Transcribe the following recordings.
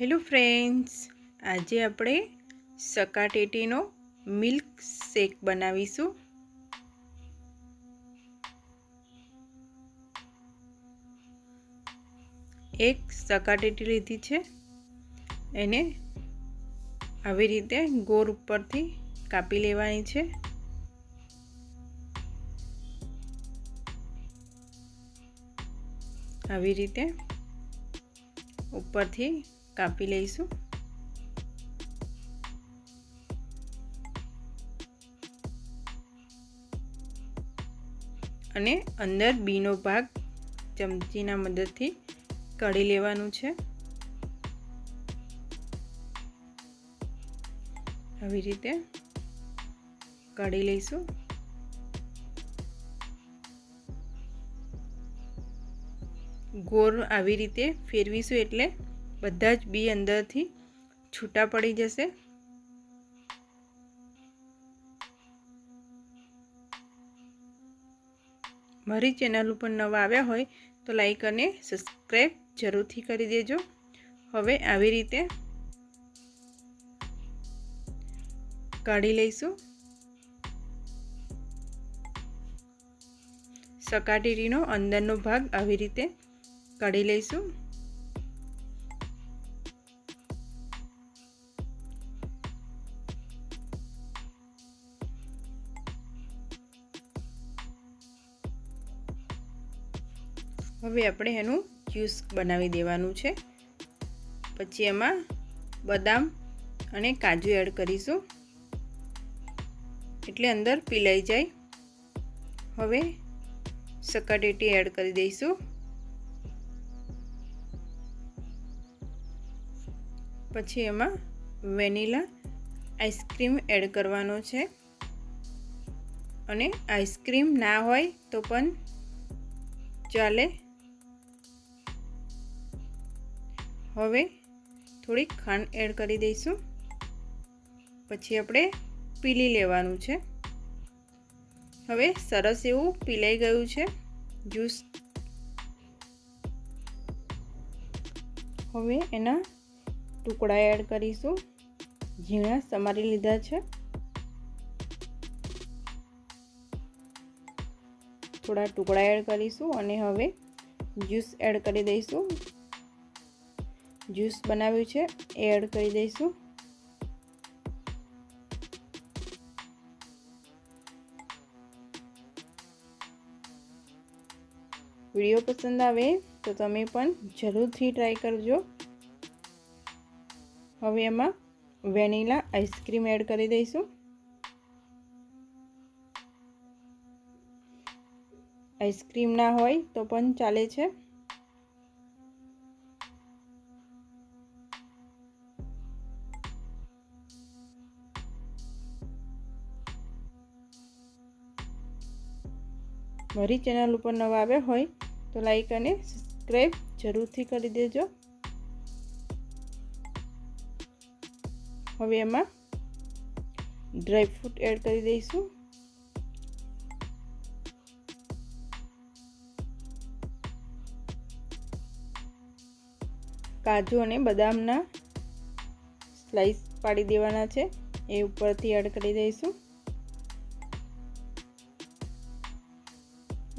Hello friends, આજે આપણે સકાટેટીનો milk shake બનાવીશું. એક સકાટેટી લીધી છે, એને આવી રીતે ગોળ ઉપરથી કાપી લેવાની છે. આવી રીતે ઉપરથી કાપી લઈશું અને અંદર બીનો ભાગ ચમચીના મદદથી કાઢી લેવાનું છે. આવી રીતે કાઢી લઈશું. ગોળ આવી રીતે ફેરવીશું એટલે બધા જ બી અંદરથી છૂટા પડી જશે. મારી ચેનલ ઉપર નવા આવ્યા હોય તો લાઈક અને સબસ્ક્રાઈબ જરૂરથી કરી દેજો. હવે આવી રીતે કાઢી લઈશું. સકાટીરીનો અંદરનો ભાગ આવી રીતે કાઢી લઈશું. હવે આપણે એનું જ્યુસ બનાવી દેવાનું છે. પછી એમાં બદામ અને કાજુ એડ કરીશું. એટલે અંદર પીલાઈ જાય. હવે સકાટેટી એડ કરી દઈશું. પછી એમાં વેનીલા આઈસ્ક્રીમ એડ કરવાનો છે. અને આઈસ્ક્રીમ ના હોય તો પણ ચાલે. હવે થોડીક ખાંડ એડ કરી દઈશું. પછી આપણે પીલી લેવાનું છે. હવે સરસ એવું પીલાઈ ગયું છે જ્યુસ. હવે એના ટુકડા એડ કરીશું. ઝીણા સમારી લીધા છે. થોડા ટુકડા એડ કરીશું અને હવે જ્યુસ એડ કરી દઈશું. જ્યુસ બનાવ્યું છે, એ એડ કરી દઈશું. વીડિયો પસંદ આવે તો તમે પણ જરૂરથી ટ્રાય કરજો. હવે એમાં વેનીલા આઈસ્ક્રીમ એડ કરી દઈશું. આઈસ્ક્રીમ ના હોય તો પણ ચાલે છે. મારી ચેનલ ઉપર નવા આવ્યા હોય તો લાઈક અને સબસ્ક્રાઈબ જરૂરથી કરી દેજો. હવે એમાં ડ્રાય ફ્રૂટ એડ કરી દઈશું. કાજુ અને બદામના સ્લાઈસ પાડી દેવાના છે. એ ઉપરથી એડ કરી દઈશું.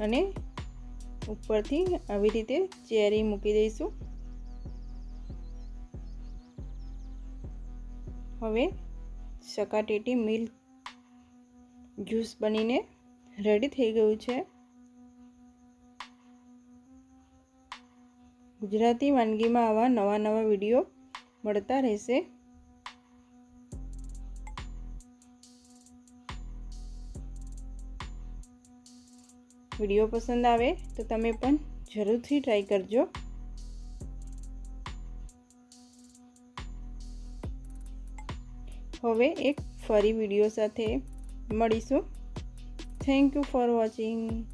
અને ઉપરથી આવી રીતે ચેરી મૂકી દઈશું. હવે સકાટેટી મિલ્ક જ્યુસ બનીને રેડી થઈ ગયું છે. ગુજરાતી વાનગીમાં આવા નવા નવા વીડિયો મળતા રહેશે. વીડિયો પસંદ આવે તો તમે પણ જરૂરથી ટ્રાય કરજો. હવે એક ફરી વીડિયો સાથે મળીશું. Thank you for watching